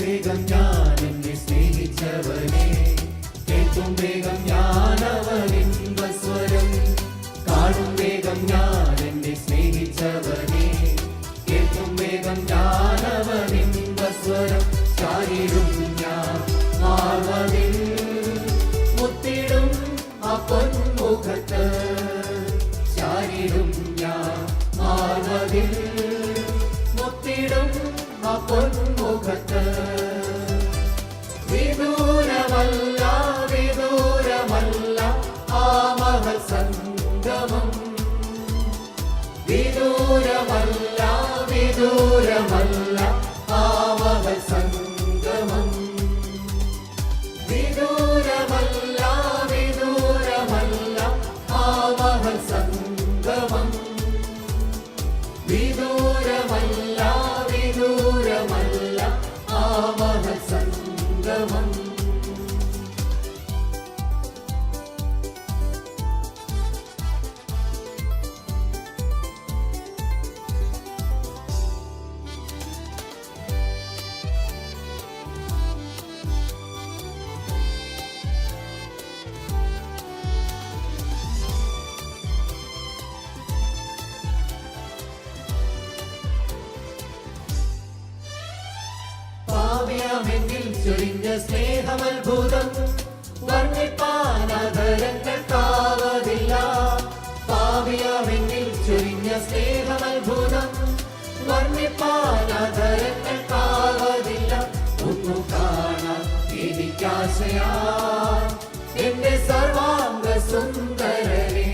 വേഗം ഞാൻ എന്നെ സ്നേഹിച്ചവനെ. കേൾക്കും വേഗം ഞാൻ അവനിൻ സ്വരം കാണും വേഗം ഞാൻ എന്നെ സ്നേഹിച്ചവനെ. കേൾക്കും വേഗം ഞാൻ അവനിൻ സ്വരം ചാരിടും ഞാൻ മാർവനിൽ മുത്തിടും അപ്പൻ മുഖത്ത് ചാരിടും ഞാൻ മാർവനിൽ പൊന്മുഖത്ത് വിദൂരമല്ല വിദൂരമല്ല ആ മഹൽ സംഗമം വിദൂരമല്ല വിദൂരമല്ല പാവ്യമെന്നിൽ ചൊരിഞ്ഞ സ്നേഹമത്ഭുതം. വർണിപ്പാനധരങ്ങൾക്കാവതില്ല പാവിയാമെങ്കിൽ ചൊരിഞ്ഞ സ്നേഹമത്ഭുതം. വർണിപ്പാനധരങ്ങൾക്കാവതില്ല ഒന്നും കാണാൻ എനിക്കാശയാ. എന്റെ സർവാംഗ സുന്ദരനെ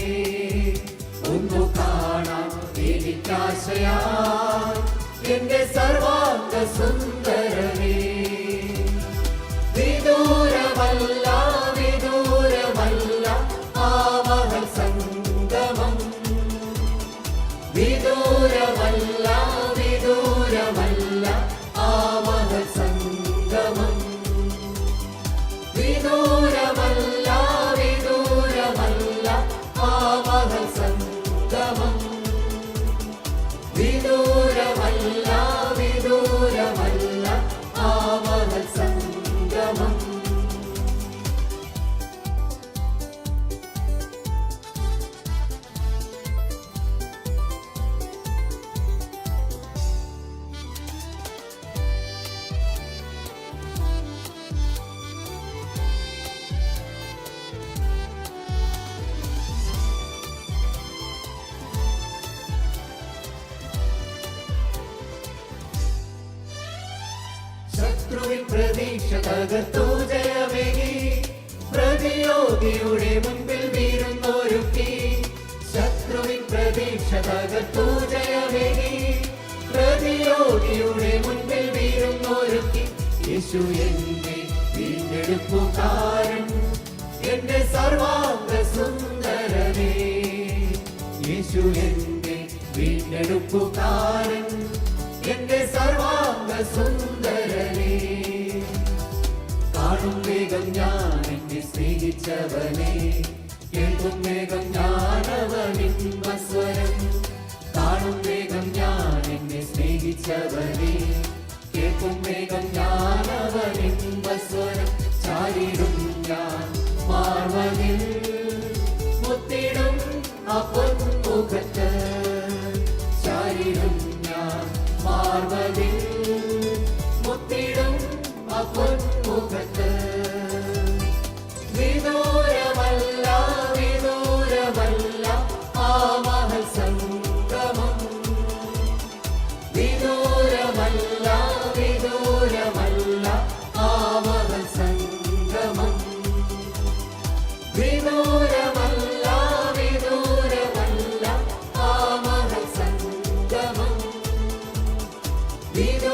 ഒന്നു കാണാൻ എനിക്കാശയാ. എന്റെ സർവാംഗ സുന്ദരനെ Allah, Allah. ശത്രുവിൻ പ്രതീക്ഷ തകർത്തു ജയമേകി പ്രതിയോഗിയുടെ മുൻപിൽ വീരുന്നൊരുക്കി ശത്രുവിൻ പ്രതീക്ഷ തകർത്തു ജയമേകി പ്രതിയോഗിയുടെ മുൻപിൽ വീരുന്നൊരുക്കി യേശു എന്നെ വീണ്ടെടുപ്പുകാരൻ എന്റെ സർവാംഗ സുന്ദരനേ യേശു എന്റെ വീണ്ടെടുപ്പുകാരൻ എന്റെ സർവാംഗ സുന്ദരനേ ഞാൻ എന്നെ സ്നേഹിച്ചവനെ. കേൾക്കും വേഗം ഞാനവനിൻ സ്വരം കാണും വേഗം ഞാൻ എന്നെ സ്നേഹിച്ചവനെ. കേൾക്കും വേഗം ഞാനവനിൻ സ്വരം ചാരിടും ഞാൻ മാർവനിൽ. മുത്തിടും അപ്പോൾ മുഖത്ത് ചാരിടും ഞാൻ മാർവനിൽ. മുത്തിടും അപ്പോൾ മുഖത്ത് recibe